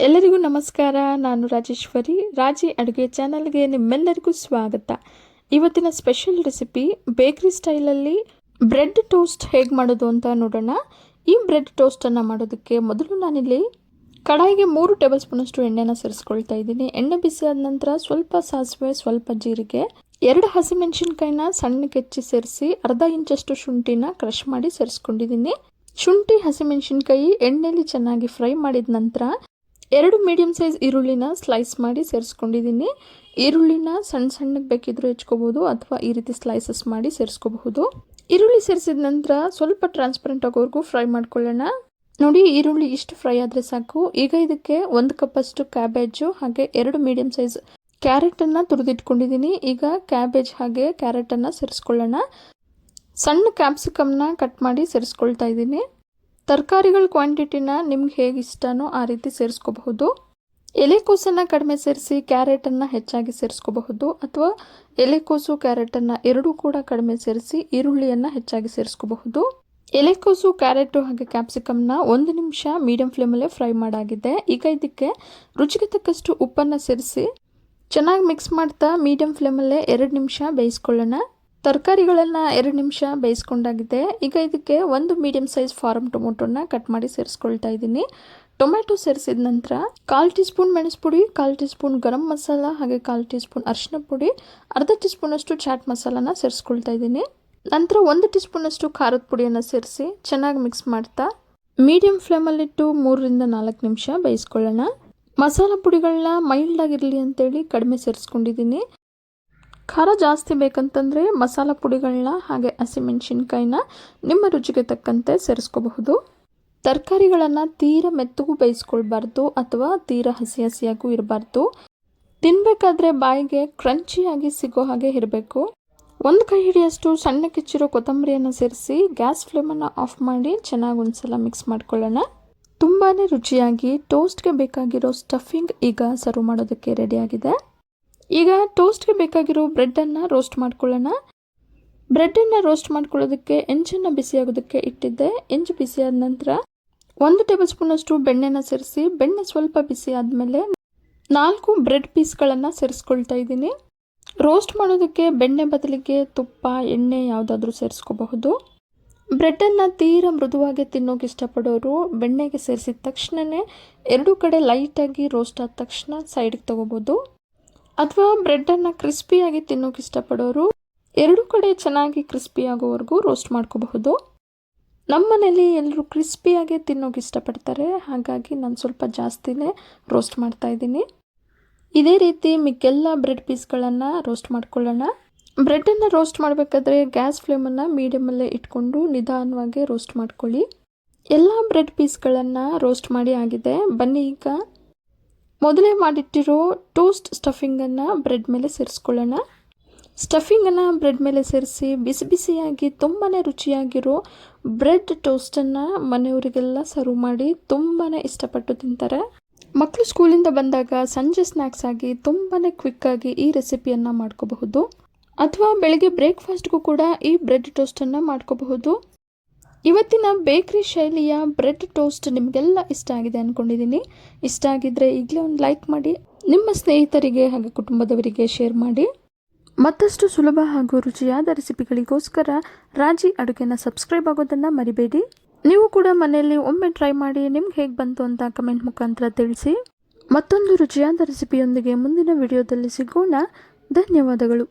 ಎಲ್ಲರಿಗೂ ನಮಸ್ಕಾರ. ನಾನು ರಾಜೇಶ್ವರಿ. ರಾಜಿ ಅಡುಗೆ ಚಾನಲ್ಗೆ ನಿಮ್ಮೆಲ್ಲರಿಗೂ ಸ್ವಾಗತ. ಇವತ್ತಿನ ಸ್ಪೆಷಲ್ ರೆಸಿಪಿ ಬೇಕ್ರಿ ಸ್ಟೈಲಲ್ಲಿ ಬ್ರೆಡ್ ಟೋಸ್ಟ್ ಹೇಗೆ ಮಾಡೋದು ಅಂತ ನೋಡೋಣ. ಈ ಬ್ರೆಡ್ ಟೋಸ್ಟನ್ನು ಮಾಡೋದಕ್ಕೆ ಮೊದಲು ನಾನಿಲ್ಲಿ ಕಡಾಯಿಗೆ ಮೂರು ಟೇಬಲ್ ಸ್ಪೂನಷ್ಟು ಎಣ್ಣೆನ ಸೇರಿಸ್ಕೊಳ್ತಾ ಇದ್ದೀನಿ. ಎಣ್ಣೆ ಬಿಸಿ ಆದ ನಂತರ ಸ್ವಲ್ಪ ಸಾಸಿವೆ, ಸ್ವಲ್ಪ ಜೀರಿಗೆ, ಎರಡು ಹಸಿಮೆಣಸಿನ್ಕಾಯಿನ ಸಣ್ಣಗೆ ಹೆಚ್ಚಿ ಸೇರಿಸಿ ಅರ್ಧ ಇಂಚಷ್ಟು ಶುಂಠಿನ ಕ್ರಷ್ ಮಾಡಿ ಸೇರಿಸ್ಕೊಂಡಿದ್ದೀನಿ. ಶುಂಠಿ, ಹಸಿಮೆಣಸಿನ್ಕಾಯಿ ಎಣ್ಣೆಯಲ್ಲಿ ಚೆನ್ನಾಗಿ ಫ್ರೈ ಮಾಡಿದ ನಂತರ ಎರಡು ಮೀಡಿಯಮ್ ಸೈಜ್ ಈರುಳ್ಳಿನ ಸ್ಲೈಸ್ ಮಾಡಿ ಸೇರಿಸ್ಕೊಂಡಿದ್ದೀನಿ. ಈರುಳ್ಳಿನ ಸಣ್ಣ ಸಣ್ಣಗೆ ಬೇಕಿದ್ರೂ ಹೆಚ್ಕೋಬೋದು ಅಥವಾ ಈ ರೀತಿ ಸ್ಲೈಸಸ್ ಮಾಡಿ ಸೇರಿಸ್ಕೋಬಹುದು. ಈರುಳ್ಳಿ ಸೇರಿಸಿದ ನಂತರ ಸ್ವಲ್ಪ ಟ್ರಾನ್ಸ್ಪರೆಂಟ್ ಆಗೋವರೆಗೂ ಫ್ರೈ ಮಾಡ್ಕೊಳ್ಳೋಣ. ನೋಡಿ, ಈರುಳ್ಳಿ ಇಷ್ಟು ಫ್ರೈ ಆದರೆ ಸಾಕು. ಈಗ ಇದಕ್ಕೆ ಒಂದು ಕಪ್ಪಷ್ಟು ಕ್ಯಾಬೇಜು ಹಾಗೆ ಎರಡು ಮೀಡಿಯಮ್ ಸೈಜ್ ಕ್ಯಾರೆಟನ್ನು ತುರಿದಿಟ್ಕೊಂಡಿದ್ದೀನಿ. ಈಗ ಕ್ಯಾಬೇಜ್ ಹಾಗೆ ಕ್ಯಾರೆಟನ್ನು ಸೇರಿಸ್ಕೊಳ್ಳೋಣ. ಸಣ್ಣ ಕ್ಯಾಪ್ಸಿಕಮ್ನ ಕಟ್ ಮಾಡಿ ಸೇರಿಸ್ಕೊಳ್ತಾ ಇದ್ದೀನಿ. ತರಕಾರಿಗಳ ಕ್ವಾಂಟಿಟಿನ ನಿಮ್ಗೆ ಹೇಗೆ ಇಷ್ಟನೋ ಆ ರೀತಿ ಸೇರಿಸ್ಕೋಬಹುದು. ಎಲೆಕೋಸನ್ನು ಕಡಿಮೆ ಸೇರಿಸಿ ಕ್ಯಾರೆಟನ್ನು ಹೆಚ್ಚಾಗಿ ಸೇರಿಸ್ಕೋಬಹುದು ಅಥವಾ ಎಲೆಕೋಸು ಕ್ಯಾರೆಟನ್ನು ಎರಡೂ ಕೂಡ ಕಡಿಮೆ ಸೇರಿಸಿ ಈರುಳ್ಳಿಯನ್ನು ಹೆಚ್ಚಾಗಿ ಸೇರಿಸ್ಕೋಬಹುದು. ಎಲೆಕೋಸು ಕ್ಯಾರೆಟು ಹಾಗೆ ಕ್ಯಾಪ್ಸಿಕಮ್ನ ಒಂದು ನಿಮಿಷ ಮೀಡಿಯಂ ಫ್ಲೇಮಲ್ಲೇ ಫ್ರೈ ಮಾಡಾಗಿದೆ. ಈಗ ಇದಕ್ಕೆ ರುಚಿಗೆ ತಕ್ಕಷ್ಟು ಉಪ್ಪನ್ನು ಸೇರಿಸಿ ಚೆನ್ನಾಗಿ ಮಿಕ್ಸ್ ಮಾಡ್ತಾ ಮೀಡಿಯಂ ಫ್ಲೇಮಲ್ಲೇ ಎರಡು ನಿಮಿಷ ಬೇಯಿಸ್ಕೊಳ್ಳೋಣ. ತರಕಾರಿಗಳನ್ನು ಎರಡು ನಿಮಿಷ ಬೇಯಿಸ್ಕೊಂಡಾಗಿದೆ. ಈಗ ಇದಕ್ಕೆ ಒಂದು ಮೀಡಿಯಮ್ ಸೈಜ್ ಫಾರಮ್ ಟೊಮೊಟೊನ ಕಟ್ ಮಾಡಿ ಸೇರಿಸ್ಕೊಳ್ತಾ ಇದ್ದೀನಿ. ಟೊಮ್ಯಾಟೊ ಸೇರಿಸಿದ ನಂತರ ಕಾಲು ಟೀ ಸ್ಪೂನ್ ಮೆಣಸು ಪುಡಿ ಕಾಲು ಟೀ ಸ್ಪೂನ್ ಗರಂ ಮಸಾಲ, ಹಾಗೆ ಕಾಲು ಟೀ ಸ್ಪೂನ್ ಅರಿಶಿನ ಪುಡಿ, ಅರ್ಧ ಟೀ ಸ್ಪೂನಷ್ಟು ಚಾಟ್ ಮಸಾಲಾನ ಸೇರಿಸ್ಕೊಳ್ತಾ ಇದ್ದೀನಿ. ನಂತರ ಒಂದು ಟೀ ಸ್ಪೂನಷ್ಟು ಖಾರದ ಪುಡಿಯನ್ನು ಸೇರಿಸಿ ಚೆನ್ನಾಗಿ ಮಿಕ್ಸ್ ಮಾಡ್ತಾ ಮೀಡಿಯಂ ಫ್ಲೇಮಲ್ಲಿಟ್ಟು ಮೂರರಿಂದ ನಾಲ್ಕು ನಿಮಿಷ ಬೇಯಿಸ್ಕೊಳ್ಳೋಣ. ಮಸಾಲ ಪುಡಿಗಳನ್ನ ಮೈಲ್ಡ್ ಆಗಿರಲಿ ಅಂತೇಳಿ ಕಡಿಮೆ ಸೇರಿಸ್ಕೊಂಡಿದ್ದೀನಿ. ಖಾರ ಜಾಸ್ತಿ ಬೇಕಂತಂದರೆ ಮಸಾಲ ಪುಡಿಗಳನ್ನ ಹಾಗೆ ಹಸಿಮೆಣಸಿನ್ಕಾಯಿನ ನಿಮ್ಮ ರುಚಿಗೆ ತಕ್ಕಂತೆ ಸೇರಿಸ್ಕೋಬಹುದು. ತರಕಾರಿಗಳನ್ನು ತೀರ ಮೆತ್ತಗೂ ಬೇಯಿಸ್ಕೊಳ್ಬಾರ್ದು ಅಥವಾ ತೀರ ಹಸಿ ಹಸಿಯಾಗೂ ಇರಬಾರ್ದು. ತಿನ್ನಬೇಕಾದ್ರೆ ಬಾಯಿಗೆ ಕ್ರಂಚಿಯಾಗಿ ಸಿಗೋ ಹಾಗೆ ಇರಬೇಕು. ಒಂದು ಕೈ ಹಿಡಿಯಷ್ಟು ಸಣ್ಣ ಕಿಚ್ಚಿರೋ ಕೊತ್ತಂಬರಿಯನ್ನು ಸೇರಿಸಿ ಗ್ಯಾಸ್ ಫ್ಲೇಮನ್ನು ಆಫ್ ಮಾಡಿ ಚೆನ್ನಾಗಿ ಒಂದ್ಸಲ ಮಿಕ್ಸ್ ಮಾಡ್ಕೊಳ್ಳೋಣ. ತುಂಬಾ ರುಚಿಯಾಗಿ, ಟೋಸ್ಟ್ಗೆ ಬೇಕಾಗಿರೋ ಸ್ಟಫಿಂಗ್ ಈಗ ಸರ್ವ್ ಮಾಡೋದಕ್ಕೆ ರೆಡಿಯಾಗಿದೆ ಈಗ ಟೋಸ್ಟ್ಗೆ ಬೇಕಾಗಿರೋ ಬ್ರೆಡ್ಡನ್ನು ರೋಸ್ಟ್ ಮಾಡ್ಕೊಳ್ಳೋಣ. ಬ್ರೆಡ್ಡನ್ನು ರೋಸ್ಟ್ ಮಾಡ್ಕೊಳ್ಳೋದಕ್ಕೆ ಎಂಜನ್ನು ಬಿಸಿಯಾಗೋದಕ್ಕೆ ಇಟ್ಟಿದ್ದೆ. ಎಂಜು ಬಿಸಿಯಾದ ನಂತರ ಒಂದು ಟೇಬಲ್ ಸ್ಪೂನಷ್ಟು ಬೆಣ್ಣೆನ ಸೇರಿಸಿ, ಬೆಣ್ಣೆ ಸ್ವಲ್ಪ ಬಿಸಿ ಆದಮೇಲೆ ನಾಲ್ಕು ಬ್ರೆಡ್ ಪೀಸ್ಗಳನ್ನು ಸೇರಿಸ್ಕೊಳ್ತಾ ಇದ್ದೀನಿ. ರೋಸ್ಟ್ ಮಾಡೋದಕ್ಕೆ ಬೆಣ್ಣೆ ಬದಲಿಗೆ ತುಪ್ಪ, ಎಣ್ಣೆ ಯಾವುದಾದ್ರೂ ಸೇರಿಸ್ಕೋಬಹುದು. ಬ್ರೆಡ್ಡನ್ನು ತೀರ ಮೃದುವಾಗಿ ತಿನ್ನೋಕೆ ಇಷ್ಟಪಡೋರು ಬೆಣ್ಣೆಗೆ ಸೇರಿಸಿದ ತಕ್ಷಣವೇ ಎರಡೂ ಕಡೆ ಲೈಟಾಗಿ ರೋಸ್ಟ್ ಆದ ತಕ್ಷಣ ಸೈಡ್ಗೆ ತೊಗೋಬೋದು ಅಥವಾ ಬ್ರೆಡ್ಡನ್ನು ಕ್ರಿಸ್ಪಿಯಾಗಿ ತಿನ್ನೋಕೆ ಇಷ್ಟಪಡೋರು, ಎರಡೂ ಕಡೆ ಚೆನ್ನಾಗಿ ಕ್ರಿಸ್ಪಿ ಆಗೋವರೆಗೂ ರೋಸ್ಟ್ ಮಾಡ್ಕೋಬಹುದು. ನಮ್ಮ ಮನೇಲಿ ಎಲ್ಲರೂ ಕ್ರಿಸ್ಪಿಯಾಗೆ ತಿನ್ನೋಕೆ ಇಷ್ಟಪಡ್ತಾರೆ, ಹಾಗಾಗಿ ನಾನು ಸ್ವಲ್ಪ ಜಾಸ್ತಿನೇ ರೋಸ್ಟ್ ಮಾಡ್ತಾ ಇದ್ದೀನಿ. ಇದೇ ರೀತಿ ಮಿಕ್ಕೆಲ್ಲ ಬ್ರೆಡ್ ಪೀಸ್ಗಳನ್ನು ರೋಸ್ಟ್ ಮಾಡ್ಕೊಳ್ಳೋಣ. ಬ್ರೆಡ್ಡನ್ನು ರೋಸ್ಟ್ ಮಾಡಬೇಕಾದ್ರೆ ಗ್ಯಾಸ್ ಫ್ಲೇಮನ್ನು ಮೀಡಿಯಮಲ್ಲೇ ಇಟ್ಕೊಂಡು ನಿಧಾನವಾಗಿ ರೋಸ್ಟ್ ಮಾಡ್ಕೊಳ್ಳಿ. ಎಲ್ಲ ಬ್ರೆಡ್ ಪೀಸ್ಗಳನ್ನು ರೋಸ್ಟ್ ಮಾಡಿ ಆಗಿದೆ. ಬನ್ನಿ ಈಗ. ಮೊದಲೇ ಮಾಡಿಟ್ಟಿರೋ ಟೋಸ್ಟ್ ಸ್ಟಫಿಂಗನ್ನು ಬ್ರೆಡ್ ಮೇಲೆ ಸೇರಿಸ್ಕೊಳ್ಳೋಣ. ಸ್ಟಫಿಂಗನ್ನು ಬ್ರೆಡ್ ಮೇಲೆ ಸೇರಿಸಿ ಬಿಸಿ ಬಿಸಿಯಾಗಿ ತುಂಬಾ ರುಚಿಯಾಗಿರೋ ಬ್ರೆಡ್ ಟೋಸ್ಟನ್ನು ಮನೆಯವರಿಗೆಲ್ಲ ಸರ್ವ್ ಮಾಡಿ ತುಂಬಾ ಇಷ್ಟಪಟ್ಟು ತಿಂತಾರೆ. ಮಕ್ಕಳು ಸ್ಕೂಲಿಂದ ಬಂದಾಗ ಸಂಜೆ ಸ್ನ್ಯಾಕ್ಸ್ ಆಗಿ ತುಂಬಾ ಕ್ವಿಕ್ಕಾಗಿ ಈ ರೆಸಿಪಿಯನ್ನು ಮಾಡ್ಕೋಬಹುದು. ಅಥವಾ ಬೆಳಗ್ಗೆ ಬ್ರೇಕ್ಫಾಸ್ಟ್ಗೂ ಕೂಡ ಈ ಬ್ರೆಡ್ ಟೋಸ್ಟನ್ನು ಮಾಡ್ಕೋಬಹುದು. ಇವತ್ತಿನ ಬೇಕ್ರಿ ಶೈಲಿಯ ಬ್ರೆಡ್ ಟೋಸ್ಟ್ ನಿಮಗೆಲ್ಲ ಇಷ್ಟ ಆಗಿದೆ ಅಂದ್ಕೊಂಡಿದ್ದೀನಿ ಇಷ್ಟ ಆಗಿದ್ದರೆ ಈಗಲೇ ಒಂದು ಲೈಕ್ ಮಾಡಿ, ನಿಮ್ಮ ಸ್ನೇಹಿತರಿಗೆ ಹಾಗೆ ಕುಟುಂಬದವರಿಗೆ ಶೇರ್ ಮಾಡಿ. ಮತ್ತಷ್ಟು ಸುಲಭ ಹಾಗೂ ರುಚಿಯಾದ ರೆಸಿಪಿಗಳಿಗೋಸ್ಕರ ರಾಜಿ ಅಡುಗೆನ ಸಬ್ಸ್ಕ್ರೈಬ್ ಆಗೋದನ್ನು ಮರಿಬೇಡಿ. ನೀವು ಕೂಡ ಮನೆಯಲ್ಲಿ ಒಮ್ಮೆ ಟ್ರೈ ಮಾಡಿ ನಿಮ್ಗೆ ಹೇಗೆ ಬಂತು ಅಂತ ಕಮೆಂಟ್ ಮುಖಾಂತರ ತಿಳಿಸಿ. ಮತ್ತೊಂದು ರುಚಿಯಾದ ರೆಸಿಪಿಯೊಂದಿಗೆ ಮುಂದಿನ ವಿಡಿಯೋದಲ್ಲಿ ಸಿಗೋಣ. ಧನ್ಯವಾದಗಳು.